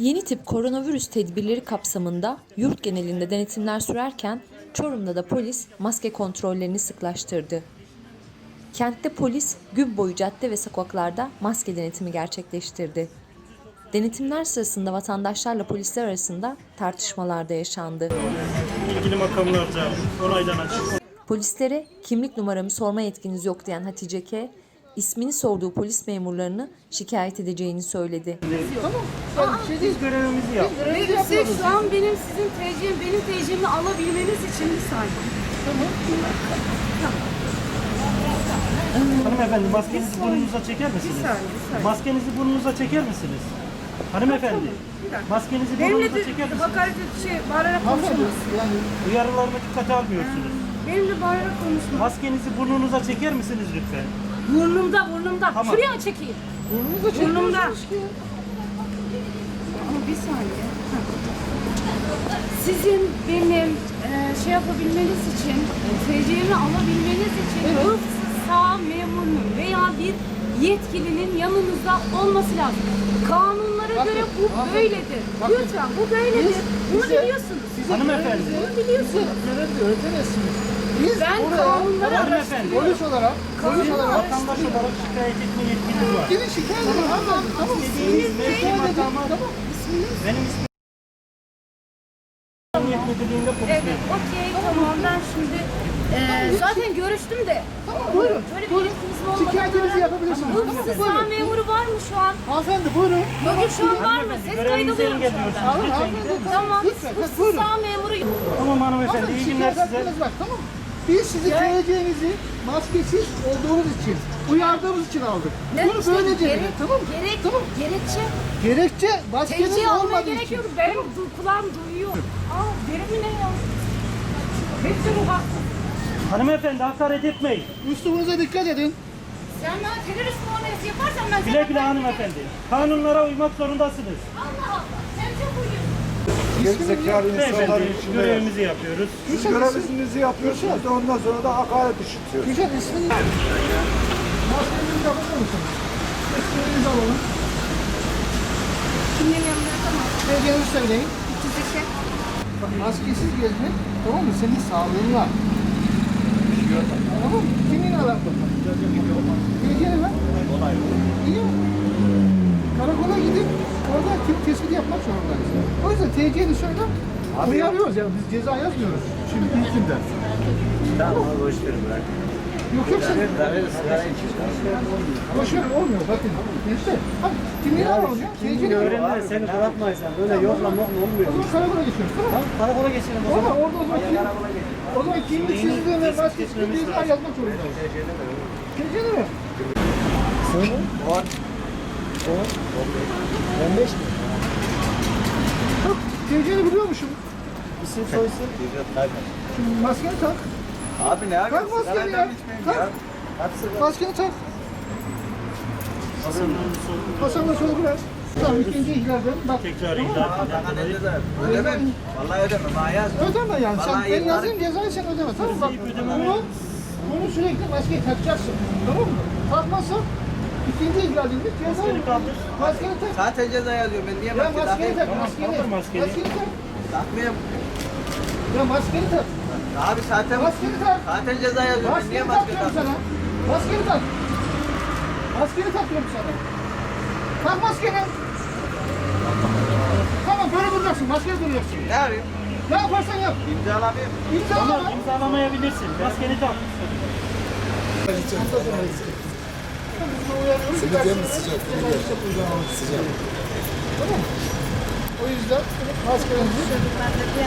Yeni tip koronavirüs tedbirleri kapsamında yurt genelinde denetimler sürerken Çorum'da da polis maske kontrollerini sıklaştırdı. Kentte polis gün boyu cadde ve sokaklarda maske denetimi gerçekleştirdi. Denetimler sırasında vatandaşlarla polisler arasında tartışmalar da yaşandı. ilgili makamlarca onaylanacak. Polislere kimlik numaramı sorma yetkiniz yok diyen Hatice K, ismini sorduğu polis memurlarını şikayet edeceğini söyledi. Biz görevimizi yap. Neyse şu an benim sizin TC'm, benim TC'mi alabilmeniz için bir saniye. Hanımefendi maskenizi burnunuza çeker misiniz? Bir saniye, bir saniye. Maskenizi burnunuza çeker misiniz? Hanımefendi, maskenizi Benimle burnunuza çeker misiniz? hakaret et şey, bağırarak konuşamazsın. Uyarılarımı dikkate almıyorsunuz. Benimle bağırarak konuşma. Maskenizi burnunuza çeker misiniz lütfen? Burnumda, burnumda. Tamam. Şuraya mı çekeyim? Burnumda. Ama bir saniye. Sizin benim e, şey yapabilmeniz için, TC'mi alabilmeniz için hıfzı sağ memurunun veya bir yetkilinin yanınızda olması lazım. Kanunlara göre bu böyledir. Lütfen bu böyledir. Bunu biliyorsunuz. Hanımefendi, Bunu biliyorsunuz. Öğretemezsiniz. Biz Ben kanunları hanımefendi, araştırıyorum. polis olarak, polis olarak vatandaş olarak şikayet etme yetkiniz var. gidin şikayet edin. Tamam, tamam. İstediğiniz mevki makama Tamam. benim ismim Emniyet Müdürlüğü'nde polis Evet, okey, tamam. Ben şimdi e, zaten görüştüm de. Tamam, buyurun. Böyle bir Buyurun. olmadan. Şikayetinizi yapabilirsiniz. Hıfzı sağ Buyurun. memuru var mı şu an? Hanımefendi buyurun. Bakın şu an var mı? Ses kaydı Görevinizi alıyorum şu anda. Tamam, Lütfen, hıfzı buyurun. sağ memuru Tamam hanımefendi, iyi günler Şikayet size. tamam. Biz sizi TC'nizi maskesiz olduğunuz için, uyardığımız için aldık. Ne Bunu işte böylece gerek, bilin, tamam mı? Gerek, Tamam. gerekçe. Gerekçe maskeniz TC almaya olmadığı gerek için. yok. Benim du- kulağım duyuyor. Aa, derimi ne ya? Hepsi bu bak. Hanımefendi hakaret etmeyin. Üslubunuza dikkat edin. Sen bana terörist muamelesi yaparsan ben Güle güle hanımefendi. Kanunlara uymak zorundasınız. Allah Allah. Gerizekalı insanların Beyefendi içinde. görevimizi yapıyoruz. Siz görevinizi yapıyorsunuz da ondan sonra da hakaret işitiyorsunuz. Güzel ismini... Maskenizi kapatır mısınız? İsminizi alalım. Kimlerin yanında tamam. TC'nizi söyleyin. İkizlik. Bak maskesiz gezmek tamam mı? Senin sağlığınla. Tamam mı? Kimin alakalı? TC'ni ver. İyi mi? Karakola gidip orada kim tespit yapmak zorundayız. O yüzden TC'ni söyle. Uyarıyoruz ya biz ceza yazmıyoruz. Şimdi ilkinden. Tamam abi boş verin bırak. Yok yok sen. İçiyorum. Boşver olmuyor bakın. Gençler. Hadi kimliğini alalım ya. TC'ni ver. Öğrenme seni bırakmayız. Böyle yokla mokla O olmuyor. zaman karakola geçiyoruz tamam? Karakola geçelim o Ama zaman. orada o zaman kim, o zaman kimlik sizliğine maskesiz bir daha yazmak zorundayız. TC'ni ver. Bak, TC'ni biliyormuşum. İsim soysun. Şimdi maskeni tak. Abi ne Tak maskeni ya. Tak. Maskeni tak. Hasan'la sonra biraz. Tamam ikinci ihlalden bak. Tekrar ihlal eden dolayı. Ödemem. Vallahi ödemem. Yaz. Ödeme yani. Sen ben yazayım cezayı sen ödeme. Tamam? Bak ödemem. bunu, bunu sürekli maskeyi takacaksın. Tamam mı? Takmazsan ikinci ihlalinde ceza Maskeni kaldır. Maskeni tak. Zaten ceza yazıyor. Ben niye Ya maske maskeni takayım? tak. Maskeni. kaldır maskeni. Maskeni tak. Takmayayım. Ya maskeni tak. Abi zaten Maskeni tak. zaten ceza yazıyor. Ben niye Maskeni maske tak diyorum takayım? sana. Maskeni tak. Maskeni tak diyorum sana. Tak maskeni. Tamam böyle duracaksın. Maskeni duracaksın. Ne yapayım? Ne yaparsan yap. İmzalamayayım. İmzalama. Ama imzalamayabilirsin. Maskeni tak. Sıcak, sıcak, sıcak. Tamam. Mı? O yüzden maskenizi